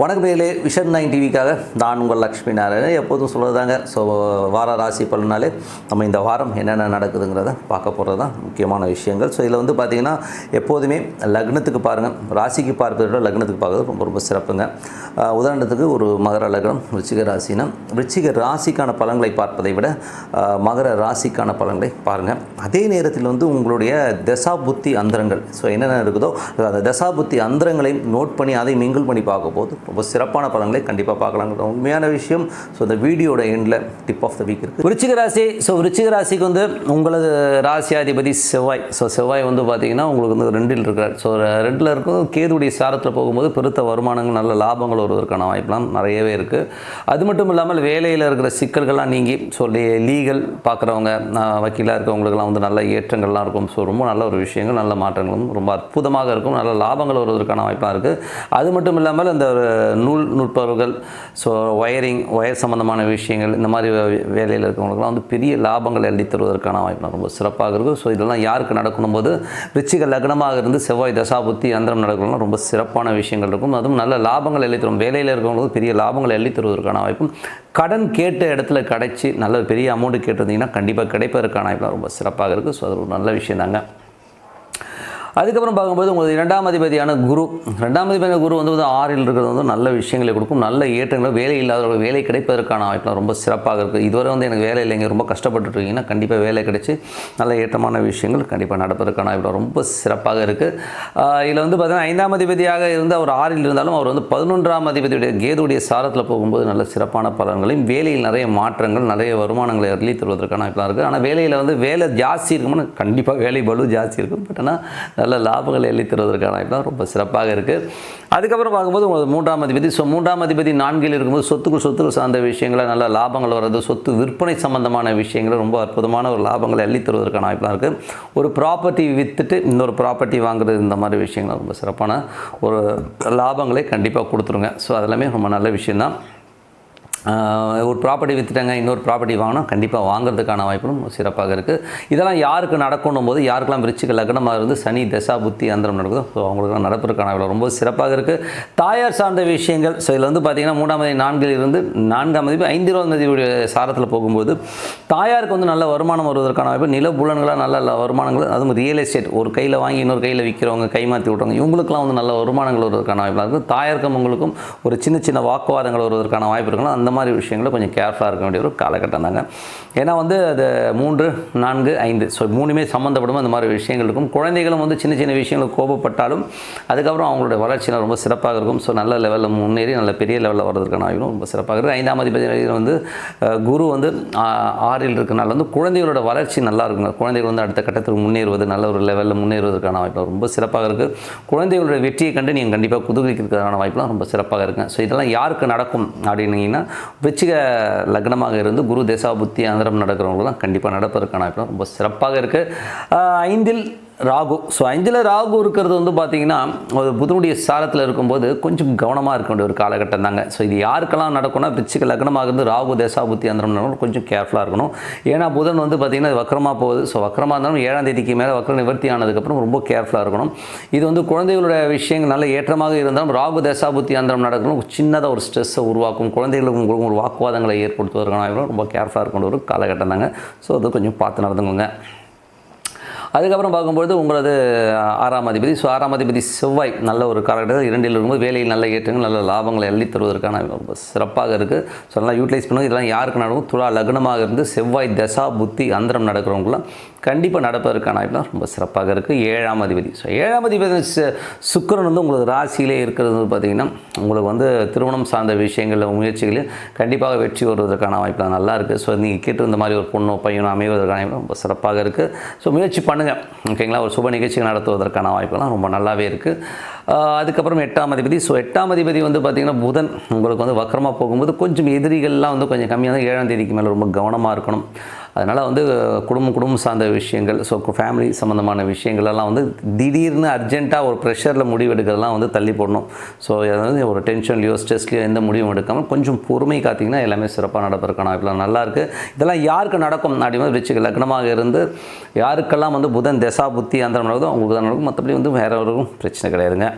வணக்கம் மேலே vision nine டிவிக்காக நான் உங்கள் லக்ஷ்மி நாராயணன். எப்போதும் சொல்கிறதாங்க ஸோ வார ராசி பலனாலே நம்ம இந்த வாரம் என்னென்ன நடக்குதுங்கிறத பார்க்க போகிறது தான் முக்கியமான விஷயங்கள். ஸோ இதில் வந்து பார்த்திங்கன்னா எப்போதுமே லக்னத்துக்கு பாருங்கள் ராசிக்கு பார்ப்பதை விட லக்னத்துக்கு பார்க்குறது ரொம்ப ரொம்ப சிறப்புங்க. உதாரணத்துக்கு ஒரு மகர லக்னம் விருச்சிக ராசினா விருச்சிக ராசிக்கான பலன்களை பார்ப்பதை விட மகர ராசிக்கான பலன்களை பாருங்கள் அதே நேரத்தில் வந்து உங்களுடைய தசா புத்தி அந்தரங்கள் ஸோ என்னென்ன இருக்குதோ அந்த தசா புத்தி அந்தரங்களையும் நோட் பண்ணி அதை மிங்கிள் பண்ணி பார்க்க போது ரொம்ப சிறப்பான பலன்களை கண்டிப்பாக பார்க்கலாங்கிற உண்மையான விஷயம் ஸோ இந்த வீடியோட எண்டில் டிப் ஆஃப் த வீக் இருக்குது விருச்சிக ராசி ஸோ விருச்சிக ராசிக்கு வந்து உங்களது ராசியாதிபதி செவ்வாய். ஸோ செவ்வாய் வந்து பார்த்தீங்கன்னா உங்களுக்கு வந்து ரெண்டில் இருக்கிறார் ஸோ ரெண்டில் இருக்கும் கேதுடைய சாரத்தில் போகும்போது பெருத்த வருமானங்கள் நல்ல லாபங்கள் வருவதற்கான வாய்ப்புலாம் நிறையவே இருக்குது அது மட்டும் இல்லாமல் வேலையில் இருக்கிற சிக்கல்கள்லாம் நீங்கி ஸோ லீகல் பார்க்குறவங்க வக்கீலாக இருக்கிறவங்களுக்குலாம் வந்து நல்ல ஏற்றங்கள்லாம் இருக்கும். ஸோ ரொம்ப நல்ல ஒரு விஷயங்கள் நல்ல மாற்றங்களும் ரொம்ப அற்புதமாக இருக்கும். நல்ல லாபங்கள் வருவதற்கான வாய்ப்பாக இருக்குது அது மட்டும் இல்லாமல் இந்த ஒரு நூல் நுட்பவர்கள் ஸோ ஒயரிங் ஒயர் சம்மந்தமான விஷயங்கள் இந்த மாதிரி வே- வேலையில் இருக்கிறவங்களுக்குலாம் வந்து பெரிய லாபங்கள் எழுதி தருவதற்கான வாய்ப்பு ரொம்ப சிறப்பாக இருக்கும் ஸோ இதெல்லாம் யாருக்கு நடக்கணும் போது ரிச்சிக லக்னமாக இருந்து செவ்வாய் தசாபுத்தி அந்தரம் நடக்கணும்னா ரொம்ப சிறப்பான விஷயங்கள் இருக்கும். அதுவும் நல்ல லாபங்கள் எழுதி தரும். வேலையில் இருக்கிறவங்களுக்கு பெரிய லாபங்கள் எழுதி தருவதற்கான வாய்ப்பும் கடன் கேட்ட இடத்துல கிடைச்சி நல்ல பெரிய அமௌண்ட்டு கேட்டிருந்தீங்கன்னா கண்டிப்பாக கிடைப்பதற்கான வாய்ப்புலாம் ரொம்ப சிறப்பாக இருக்குது ஸோ அது ஒரு நல்ல விஷயம் தாங்க அதுக்கப்புறம் பார்க்கும்போது உங்களுக்கு இரண்டாம் அதிபதியான குரு ரெண்டாம் அதிபதியான குரு வந்து ஆறில் இருக்கிறது வந்து நல்ல விஷயங்களை கொடுக்கும் நல்ல ஏற்றங்களை வேலை இல்லாதவர்கள் வேலை கிடைப்பதற்கான வாய்ப்புலாம் ரொம்ப சிறப்பாக இருக்குது. இதுவரை வந்து எனக்கு வேலை இல்லைங்க ரொம்ப கஷ்டப்பட்டுட்டு இருக்கீங்கன்னா கண்டிப்பாக வேலை கிடைச்சி நல்ல ஏற்றமான விஷயங்கள் கண்டிப்பாக நடப்பதற்கான வாய்ப்பு ரொம்ப சிறப்பாக இருக்குது இதில் வந்து பார்த்தீங்கன்னா ஐந்தாம் அதிபதியாக இருந்து அவர் ஆறில் இருந்தாலும் அவர் வந்து பதினொன்றாம் அதிபதியுடைய கேதுடைய சாரத்தில் போகும்போது நல்ல சிறப்பான பலன்களையும் வேலையில் நிறைய மாற்றங்கள் நிறைய வருமானங்களை அள்ளி தருவதற்கான வாய்ப்புலாம் இருக்குது ஆனால் வேலையில் வந்து வேலை ஜாஸ்தி இருக்கும்னு கண்டிப்பாக வேலை பலு ஜாஸ்தி இருக்கும். பட் ஆனால் நல்ல லாபங்களை எள்ளி தருவதற்கான ரொம்ப சிறப்பாக இருக்குது அதுக்கப்புறம் பார்க்கும்போது உங்களுக்கு மூன்றாம் அதிபதி ஸோ மூன்றாம் அதிபதி நான்கில் இருக்கும்போது சொத்துக்கள் சொத்துக்கள் சார்ந்த விஷயங்களை நல்ல லாபங்கள் வர்றது சொத்து விற்பனை சம்பந்தமான விஷயங்களை ரொம்ப அற்புதமான ஒரு லாபங்களை அள்ளித்தருவதற்கான தருவதற்கான இருக்குது ஒரு ப்ராப்பர்ட்டி விற்றுட்டு இன்னொரு ப்ராப்பர்ட்டி வாங்குறது இந்த மாதிரி விஷயங்கள் ரொம்ப சிறப்பான ஒரு லாபங்களை கண்டிப்பாக கொடுத்துருங்க. ஸோ அதெல்லாமே ரொம்ப நல்ல விஷயந்தான் ஒரு ப்ராப்பர்ட்டி விற்றுட்டாங்க இன்னொரு ப்ராப்பர்ட்டி வாங்கினா கண்டிப்பாக வாங்குறதுக்கான வாய்ப்பும் சிறப்பாக இருக்குது இதெல்லாம் யாருக்கு நடக்கணும் போது யாருக்கெல்லாம் விருச்சிக லக்னமாக இருந்து சனி தசா புத்தி அந்தரம் நடக்குதோ ஸோ அவங்களுக்குலாம் நடப்பதற்கான வாய்ப்பு ரொம்ப சிறப்பாக இருக்குது தாயார் சார்ந்த விஷயங்கள் ஸோ இதில் வந்து பார்த்திங்கன்னா மூணாம் தேதி நான்கில் இருந்து நான்காம் தேதி ஐந்தாம் தேதியுடைய சாரத்தில் போகும்போது தாயாருக்கு வந்து நல்ல வருமானம் வருவதற்கான வாய்ப்பு நில புலன்களாக நல்ல நல்ல வருமானங்கள் அதுவும் ரியல் எஸ்டேட் ஒரு கையில் வாங்கி இன்னொரு கையில் விற்கிறவங்க கை மாற்றி விட்றவங்க இவங்களுக்குலாம் வந்து நல்ல வருமானங்கள் வருவதற்கான வாய்ப்பு இருக்குது தாயாருக்கும் உங்களுக்கும் ஒரு சின்ன சின்ன வாக்குவாதங்கள் வருவதற்கான வாய்ப்பு இருக்கலாம் அந்த மாதிரி விஷயங்களை கொஞ்சம் கேர்ஃபுல்லாக இருக்க வேண்டிய ஒரு காலகட்டம் தாங்க. ஏன்னா வந்து அது மூன்று நான்கு ஐந்து. ஸோ மூணுமே சம்மந்தப்படும் அந்த மாதிரி விஷயங்கள் இருக்கும். குழந்தைகளும் வந்து சின்ன சின்ன விஷயங்களுக்கு கோபப்பட்டாலும் அதுக்கப்புறம் அவங்களுடைய வளர்ச்சியெல்லாம் ரொம்ப சிறப்பாக இருக்கும். ஸோ நல்ல லெவலில் முன்னேறி நல்ல பெரிய லெவலில் வர்றதுக்கான வாய்ப்பும் ரொம்ப சிறப்பாக இருக்குது. ஐந்தாம் அதிபதி வந்து குரு வந்து ஆறில் இருக்கனால வந்து குழந்தைகளோட வளர்ச்சி நல்லா இருக்குங்க. குழந்தைகள் வந்து அடுத்த கட்டத்துக்கு முன்னேறுவது நல்ல ஒரு லெவலில் முன்னேறுவதற்கான வாய்ப்பு ரொம்ப சிறப்பாக இருக்குது குழந்தைகளோட வெற்றியை கண்டு நீங்கள் கண்டிப்பாக குதூகலிக்கிறதுக்கான வாய்ப்புலாம் ரொம்ப சிறப்பாக இருக்குங்க. ஸோ இதெல்லாம் யாருக்கு நடக்கும் அப்படின்னீங்கன்னா விச்சிக லக்னமாக இருந்து குரு தேசாபுத்தி ஆந்திரம் நடக்கிறவங்களுக்கு தான் கண்டிப்பாக நடப்பதற்கான ரொம்ப சிறப்பாக இருக்குது ஐந்தில் ராகு. ஸோ அஞ்சில் ராகு இருக்கிறது வந்து பார்த்தீங்கன்னா ஒரு புதனுடைய சாரத்தில் இருக்கும்போது கொஞ்சம் கவனமாக இருக்க வேண்டிய ஒரு காலகட்டம் தாங்க. ஸோ இது யாருக்கெல்லாம் நடக்கும்னா பிச்சுக்கு லக்னமாக இருந்து ராகு தேசாபுத்தி அந்தரம் கொஞ்சம் கேர்ஃபுல்லாக இருக்கணும். ஏன்னா புதன் வந்து பார்த்தீங்கன்னா வக்கரமாக போகுது. ஸோ வக்கரமாக இருந்தாலும் ஏழாம் தேதிக்கு மேலே வக்கர நிவர்த்தி ஆனதுக்கப்புறம் ரொம்ப கேர்ஃபுல்லாக இருக்கணும். இது வந்து குழந்தைகளோட விஷயங்கள் நல்ல ஏற்றமாக இருந்தாலும் ராகு தேசாபுத்தி அந்தரம் நடக்கணும். சின்னதாக ஒரு ஸ்ட்ரெஸ்ஸை உருவாக்கும். குழந்தைகளுக்கு உங்களுக்கு ஒரு வாக்குவாதங்களை ஏற்படுத்துவதற்கான ரொம்ப கேர்ஃபுல்லாக இருக்கணும் ஒரு காலகட்டம் தாங்க. ஸோ அது கொஞ்சம் பார்த்து நடந்துக்கோங்க. அதுக்கப்புறம் பார்க்கும்பொழுது உங்களது ஆறாம் அதிபதி ஸோ ஆறாம் அதிபதி செவ்வாய் நல்ல ஒரு காலகட்டத்தில் இரண்டில் இருக்கும்போது வேலையில் நல்ல ஏற்றங்கள் நல்ல லாபங்களை அள்ளி தருவதற்கான ரொம்ப சிறப்பாக இருக்குது ஸோ நல்லா யூட்டிலைஸ் பண்ணுவோம் இதெல்லாம் யாருக்கு நடக்கும் துளா லக்னமாக இருந்து செவ்வாய் தசா புத்தி அந்தரம் நடக்கிறவங்களாம் கண்டிப்பாக நடப்பதற்கான வாய்ப்புலாம் ரொம்ப சிறப்பாக இருக்குது ஏழாம் அதிபதி. ஸோ ஏழாம் அதிபதி சு- சுக்கிரன் வந்து உங்களுக்கு ராசியிலே இருக்கிறது வந்து பார்த்திங்கன்னா உங்களுக்கு வந்து திருமணம் சார்ந்த விஷயங்களில் முயற்சிகளில் கண்டிப்பாக வெற்றி வருவதற்கான வாய்ப்புலாம் நல்லா இருக்குது ஸோ நீங்கள் கேட்டு இந்த மாதிரி ஒரு பொண்ணோ பையனோ அமைவதற்கான வாய்ப்பு ரொம்ப சிறப்பாக இருக்குது ஸோ முயற்சி பண்ணுங்கள் ஓகேங்களா ஒரு சுப நிகழ்ச்சிகள் நடத்துவதற்கான வாய்ப்புலாம் ரொம்ப நல்லாவே இருக்குது அதுக்கப்புறம் எட்டாம் அதிபதி. ஸோ எட்டாம் அதிபதி வந்து பார்த்திங்கன்னா புதன் உங்களுக்கு வந்து வக்கரமாக போகும்போது கொஞ்சம் எதிரிகள்லாம் வந்து கொஞ்சம் கம்மியாக தான் ஏழாம் தேதிக்கு மேலே ரொம்ப கவனமாக இருக்கணும். அதனால் வந்து குடும்பம் குடும்பம் சார்ந்த விஷயங்கள் ஸோ ஃபேமிலி சம்மந்தமான விஷயங்கள் எல்லாம் வந்து திடீர்னு அர்ஜென்ட்டாக ஒரு ப்ரெஷரில் முடிவு எடுக்கிறதெல்லாம் வந்து தள்ளி போடணும். ஸோ அதாவது ஒரு டென்ஷன்லையோ ஸ்ட்ரெஸ்லையோ எந்த முடிவும் எடுக்காமல் கொஞ்சம் பொறுமை காத்திங்கன்னா எல்லாமே சிறப்பாக நடப்பதற்கான வாய்ப்புலாம் நல்லாயிருக்கு இதெல்லாம் யாருக்கு நடக்கும்? அப்படின்னா ரிச்சிக லக்னமாக இருந்து யாருக்கெல்லாம் வந்து புதன் தசா புத்தி அந்த நடக்குதோ அவங்களுக்கு தான் நடக்கும். மற்றபடி வந்து வேறு ஒரு பிரச்சனை கிடையாதுங்க.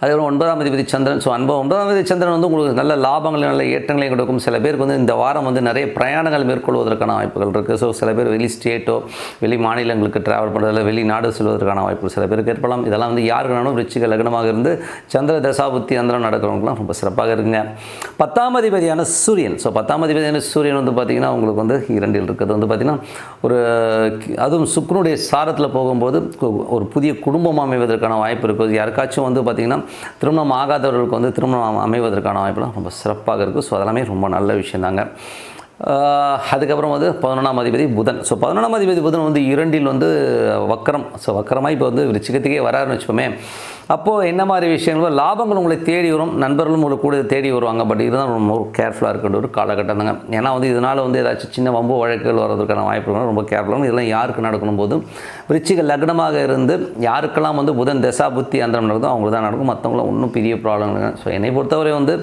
அதுக்கப்புறம் ஒன்பதாம் அதிபதி சந்திரன். ஸோ அன்பு ஒன்பதாம் அதிபதி சந்திரன் வந்து உங்களுக்கு நல்ல லாபங்களை நல்ல ஏற்றங்களையும் கொடுக்கும். சில பேருக்கு வந்து இந்த வாரம் வந்து நிறைய பிரயாணங்கள் மேற்கொள்வதற்கான வாய்ப்புகள் இருக்குது ஸோ சில பேர் வெளி ஸ்டேட்டோ வெளி மாநிலங்களுக்கு ட்ராவல் பண்ணுறதில்ல வெளிநாடு செல்வதற்கான வாய்ப்புகள் சில பேருக்கு ஏற்படலாம். இதெல்லாம் வந்து யாருக்கு வேணாலும் ரிச்சிக லக்னமாக இருந்து சந்திர தசாபுத்தி அந்தரம் நடக்கிறவங்களுக்குலாம் ரொம்ப சிறப்பாக இருக்குங்க. பத்தாம் அதிபதியான சூரியன். ஸோ பத்தாம் அதிபதியான சூரியன் வந்து பார்த்திங்கன்னா உங்களுக்கு வந்து இரண்டில் இருக்கிறது. வந்து பார்த்திங்கன்னா ஒரு அதுவும் சுக்ரனுடைய சாரத்தில் போகும்போது ஒரு புதிய குடும்பம் அமைவதற்கான வாய்ப்பு இருக்குது. யாருக்காச்சும் வந்து பார்த்திங்கன்னா திருமணம் ஆகாதவர்களுக்கு வந்து திருமணம் அமைவதற்கான வாய்ப்புலாம் ரொம்ப சிறப்பாக இருக்குது ஸோ அதெல்லாமே ரொம்ப நல்ல விஷயம் தாங்க அதுக்கப்புறம் வந்து பதினொன்றாம் அதிபதி புதன். ஸோ பதினொன்றாம் அதிபதி புதன் வந்து இரண்டில் வந்து வக்கரம். ஸோ வக்கரமாக இப்போ வந்து விருச்சிகத்துக்கே வராருன்னு வச்சுப்போமே அப்போது என்ன மாதிரி விஷயங்கள்? லாபங்கள் உங்களை தேடி வரும். நண்பர்களும் உங்களுக்கு கூட தேடி வருவாங்க. பட் இருந்தால் ரொம்ப கேர்ஃபுல்லாக இருக்கின்ற ஒரு காலகட்டம் தாங்க ஏன்னா வந்து இதனால் வந்து ஏதாச்சும் சின்ன வம்பு வழக்குகள் வர்றதுக்கான வாய்ப்புகள் ரொம்ப கேர்ஃபுல்லாக இதெல்லாம் யாருக்கு நடக்கணும் போதும்? விருச்சிக லக்னமாக இருந்து யாருக்கெல்லாம் வந்து புதன் தசா புத்தி அந்தரம் நடக்குதோ அவங்களுக்கு தான் நடக்கும். மற்றவங்களும் ஒன்றும் பெரிய ப்ராப்ளம் இல்லைங்க. ஸோ என்னை பொறுத்தவரை வந்து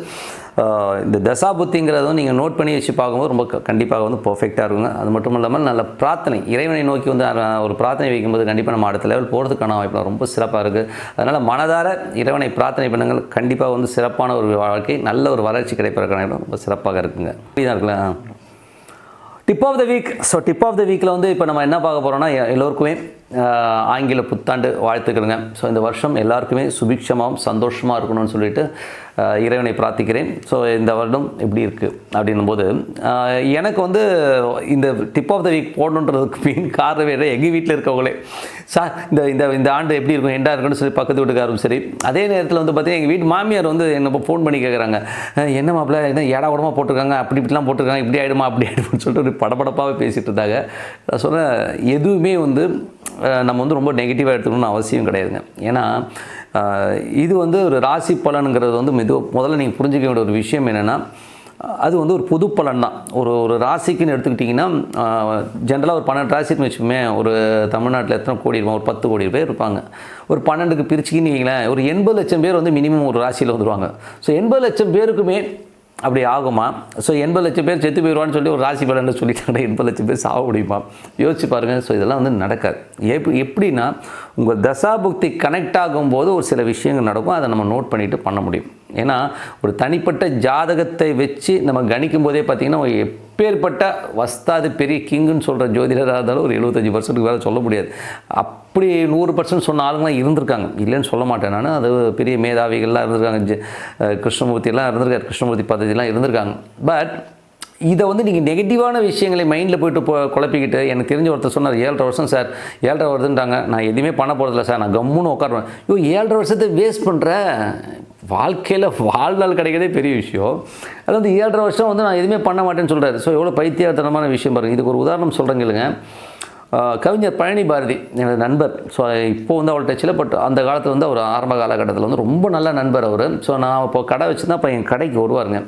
இந்த தசா புத்திங்கிறத நீங்கள் நோட் பண்ணி வச்சு பார்க்கும்போது ரொம்ப கண்டிப்பாக வந்து பர்ஃபெக்டாக இருக்குங்க. அது மட்டும் இல்லாமல் நல்ல பிரார்த்தனை. இறைவனை நோக்கி வந்து ஒரு பிரார்த்தனை வைக்கும்போது கண்டிப்பாக நம்ம அடுத்த லெவல் போகிறதுக்கான வாய்ப்பு ரொம்ப சிறப்பாக இருக்குது அதனால் மனதார இறைவனை பிரார்த்தனை பண்ணுங்கள். கண்டிப்பாக வந்து சிறப்பான ஒரு வாழ்க்கை நல்ல ஒரு வளர்ச்சி கிடைப்பதற்கான இடம் ரொம்ப சிறப்பாக இருக்குங்க. இப்படிதான் இருக்குல்ல? Tip of the week so tip of the வீக்கில் வந்து இப்போ நம்ம என்ன பார்க்க போகிறோம்னா எல்லோருக்குமே ஆங்கில புத்தாண்டு வாழ்த்துக்கிறேங்க ஸோ இந்த வருஷம் எல்லாருக்குமே சுபிக்ஷமாகவும் சந்தோஷமாக இருக்கணும்னு சொல்லிட்டு இறைவனை பிரார்த்திக்கிறேன். ஸோ இந்த வருடம் எப்படி இருக்குது அப்படின்னும் போது எனக்கு வந்து இந்த tip of the week போடணுன்றதுக்கு main காரணமே என்ன, எங்கள் வீட்டில் இருக்கவங்களே. சார் இந்த இந்த இந்த ஆண்டு எப்படி இருக்கும் எண்டா இருக்குன்னு சொல்லி பக்கத்து வீட்டுக்காரும் சரி. அதே நேரத்தில் வந்து பார்த்தீங்கன்னா எங்கள் வீட்டு மாமியார் வந்து என்ன ஃபோன் பண்ணி கேட்குறாங்க என்ன மாப்பிள்ள என்ன ஏடா கூடமா போட்டிருக்காங்க? அப்படி இப்படிலாம் போட்டிருக்காங்க. இப்படி ஆகிடுமா அப்படி ஆகிடுமான்னு சொல்லிட்டு ஒரு படபடப்பாகவே பேசிகிட்டு இருந்தாங்க. நான் சொன்னேன் எதுவுமே வந்து நம்ம வந்து ரொம்ப நெகட்டிவாக எடுத்துக்கணும்னு அவசியம் கிடையாதுங்க. ஏன்னா இது வந்து ஒரு ராசி பலனுங்கிறது வந்து மெது முதல்ல நீங்கள் புரிஞ்சுக்க வேண்டிய ஒரு விஷயம் என்னென்னா அது வந்து ஒரு பொது பலன் தான். ஒரு ஒரு ராசிக்குன்னு எடுத்துக்கிட்டிங்கன்னா ஜென்ரலாக ஒரு பன்னெண்டு ராசிக்குன்னு வச்சுக்கோமே ஒரு தமிழ்நாட்டில் எத்தனை கோடி இருப்பாங்க ஒரு பத்து கோடி பேர் இருப்பாங்க. ஒரு பன்னெண்டுக்கு பிரிச்சுக்கின்னு வைங்களேன் ஒரு எண்பது லட்சம் பேர் வந்து மினிமம் ஒரு ராசியில் வந்துடுவாங்க ஸோ எண்பது லட்சம் பேருக்குமே அப்படி ஆகுமா? ஸோ எண்பது லட்சம் பேர் செத்து போயிடுவான்னு சொல்லி ஒரு ராசி பலன்னு சொல்லிட்டாங்க எண்பது லட்சம் பேர் சாக முடியுமா? யோசிச்சு பாருங்கள் ஸோ இதெல்லாம் வந்து நடக்காது. எப் எப்படின்னா உங்கள் தசாபுக்தி கனெக்ட் ஆகும்போது ஒரு சில விஷயங்கள் நடக்கும். அதை நம்ம நோட் பண்ணிவிட்டு பண்ண முடியும். ஏன்னா ஒரு தனிப்பட்ட ஜாதகத்தை வச்சு நம்ம கணிக்கும் போதே பார்த்திங்கன்னா அப்பேற்பட்ட வஸ்தாது பெரிய கிங்குன்னு சொல்கிற ஜோதிடராக இருந்தாலும் ஒரு எழுபத்தஞ்சி பர்சன்ட்டுக்கு வேலை சொல்ல முடியாது. அப்படி நூறு பர்சன்ட் சொன்ன ஆளுங்களாம் இருந்திருக்காங்க. இல்லைன்னு சொல்ல மாட்டேன் நான். அது பெரிய மேதாவிகள்லாம் இருந்திருக்காங்க. கிருஷ்ணமூர்த்தியெல்லாம் இருந்திருக்காரு கிருஷ்ணமூர்த்தி பദ്ധதியெல்லாம் இருந்திருக்காங்க. பட் இதை வந்து நீங்கள் நெகட்டிவான விஷயங்களை மைண்டில் போயிட்டு போ குழப்பிக்கிட்டு எனக்கு தெரிஞ்ச ஒருத்தர் சொன்னார் ஏழரை வருஷம் சார் ஏழரை வருதுன்றாங்க நான் எதுவுமே பண்ண போகிறதில்ல சார். நான் கம்முன்னு உட்காருவேன். ஐயோ ஏழரை வருஷத்தை வேஸ்ட் பண்ணுற வாழ்க்கையில் வாழ்நாள் கிடைக்கிறதே பெரிய விஷயம். அது வந்து ஏழரை வருஷம் வந்து நான் எதுவுமே பண்ண மாட்டேன்னு சொல்கிறாரு ஸோ எவ்வளோ பைத்தியத்தனமான விஷயம் பாருங்கள் இதுக்கு ஒரு உதாரணம் சொல்கிறேங்க இல்லைங்க கவிஞர் பழனி பாரதி எனது நண்பர். ஸோ இப்போ வந்து அவள் டச்சில் பட் அந்த காலத்தில் வந்து அவர் ஆரம்ப காலகட்டத்தில் வந்து ரொம்ப நல்ல நண்பர் அவர். ஸோ நான் இப்போ கடை வச்சுருந்தா அப்போ என் கடைக்கு வருவாருங்க.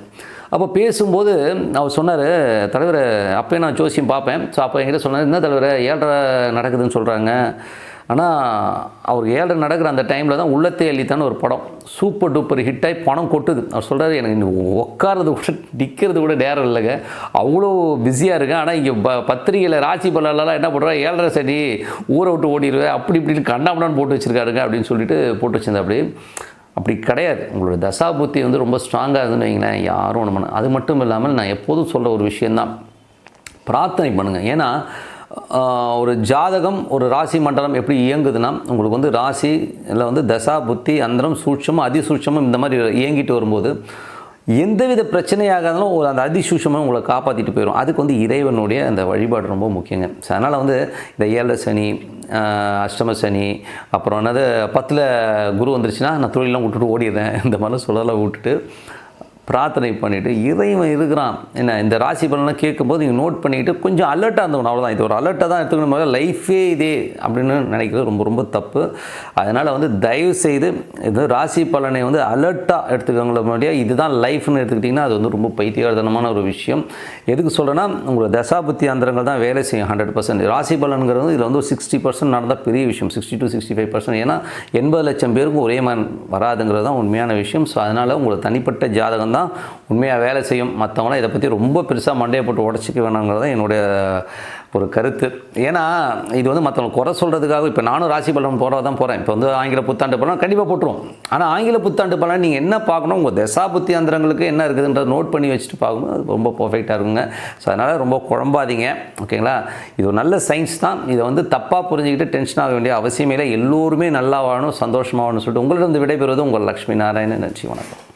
அப்போ பேசும்போது அவர் சொன்னார் தலைவர் அப்போயே நான் ஜோசியம் பார்ப்பேன். ஸோ அப்போ என்கிட்ட சொன்னார் என்ன தலைவர் ஏழரை நடக்குதுன்னு சொல்கிறாங்க ஆனால் அவர் ஏழரை நடக்கிற அந்த டைமில் தான் உள்ளத்தை அள்ளித்தான்னு ஒரு படம். சூப்பர் டூப்பர் ஹிட்டாகி பணம் கொட்டுது. அவர் சொல்கிறார் எனக்கு உட்காரது கூட நிற்கிறது கூட நேரம் இல்லைங்க. அவ்வளோ பிஸியாக இருக்கேன் ஆனால் இங்கே ப பத்திரிகையில் ராசி பலன்லாம் என்ன பண்ணுறா ஏழரை சனி ஊரை விட்டு ஓடிடுவேன் அப்படி இப்படின்னு கண்ணாமடான்னு போட்டு வச்சுருக்காருங்க அப்படின்னு சொல்லிட்டு போட்டு வச்சிருந்தா அப்படி அப்படி கிடையாது. உங்களோட தசாபுத்தி வந்து ரொம்ப ஸ்ட்ராங்காக இருந்துன்னு வைங்களேன். யாரும் ஒன்று பண்ண அது மட்டும் இல்லாமல் நான் எப்போதும் சொல்ல ஒரு விஷயந்தான் பிரார்த்தனை பண்ணுங்கள் ஏன்னா ஒரு ஜாதகம் ஒரு ராசி மண்டலம் எப்படி இயங்குதுன்னா உங்களுக்கு வந்து ராசி இல்லை வந்து தசா புத்தி அந்தரம் சூட்சமும் அதிசூட்சமும் இந்த மாதிரி இயங்கிட்டு வரும்போது எந்தவித பிரச்சனையாக இருந்தாலும் ஒரு அந்த அதிசூஷமாக உங்களை காப்பாற்றிட்டு போயிடும் அதுக்கு வந்து இறைவனுடைய அந்த வழிபாடு ரொம்ப முக்கியங்க. ஸோ அதனால் வந்து இந்த ஏழரை சனி அஷ்டம சனி அப்புறம் என்னது பத்தில் குரு வந்துருச்சுன்னா நான் தொழிலெலாம் விட்டுட்டு ஓடிடுறேன். இந்த மாதிரிலாம் சொல்லலாம் விட்டுட்டு பிரார்த்தனை பண்ணிவிட்டு இறைவன் இருக்கிறான். என்ன இந்த ராசி பலன்லாம் கேட்கும்போது நீங்கள் நோட் பண்ணிக்கிட்டு கொஞ்சம் அலர்ட்டாக இருந்தவன் அவ்வளோதான் இது ஒரு அலர்ட்டாக தான் எடுத்துக்கணும் முதல்ல லைஃபே இதே அப்படின்னு நினைக்கிறது ரொம்ப ரொம்ப தப்பு. அதனால் வந்து தயவு செய்து இது ராசி பலனை வந்து அலர்ட்டாக எடுத்துக்கவங்கள முன்னாடியே இதுதான் லைஃப்னு எடுத்துக்கிட்டிங்கன்னா அது வந்து ரொம்ப பைத்தியகாரதனமான ஒரு விஷயம். எதுக்கு சொல்கிறேன்னா உங்களோட தசாபுத்தி அந்தரங்கள் தான் வேலை செய்யும் ஹண்ட்ரட் பர்சன்ட் ராசி பலன்கிறது இதில் வந்து ஒரு சிக்ஸ்டி பர்சன்ட் நடந்தால் பெரிய விஷயம் sixty to sixty five percent ஏன்னா எண்பது லட்சம் பேருக்கும் ஒரே மாதிரி வராதுங்கிறது தான் உண்மையான விஷயம். ஸோ அதனால் உங்களோட தனிப்பட்ட ஜாதகம் தான் உண்மையாக வேலை செய்யும் மற்றவங்களாம் இதை பற்றி ரொம்ப பெருசாக மண்டையை போட்டு உடச்சிக்க வேணாங்கிறது தான் என்னுடைய ஒரு கருத்து. ஏன்னா இது வந்து மற்றவங்க குறை சொல்கிறதுக்காக இப்போ நானும் ராசி பலன் போகிறதா தான் போகிறேன் இப்போ வந்து ஆங்கில புத்தாண்டு பலன் கண்டிப்பாக போட்டுருவோம். ஆனால் ஆங்கில புத்தாண்டு பலன் நீங்கள் என்ன பார்க்கணும் உங்கள் தசா புத்தி அந்தரங்களுக்கு என்ன இருக்குதுன்றத நோட் பண்ணி வச்சுட்டு பார்க்கும்போது ரொம்ப பர்ஃபெக்டாக இருக்குங்க. ஸோ அதனால் ரொம்ப குழம்பாதீங்க. ஓகேங்களா? இது ஒரு நல்ல சயின்ஸ் தான். இதை வந்து தப்பாக புரிஞ்சுக்கிட்டு டென்ஷன் ஆக வேண்டிய அவசியமே இல்லை. எல்லோருமே நல்லா வாழணும் சந்தோஷமாக வாழணும்னு சொல்லிட்டு உங்களிடம் விடைபெறுவது உங்கள் லக்ஷ்மி நாராயணன் நன்றி வணக்கம்.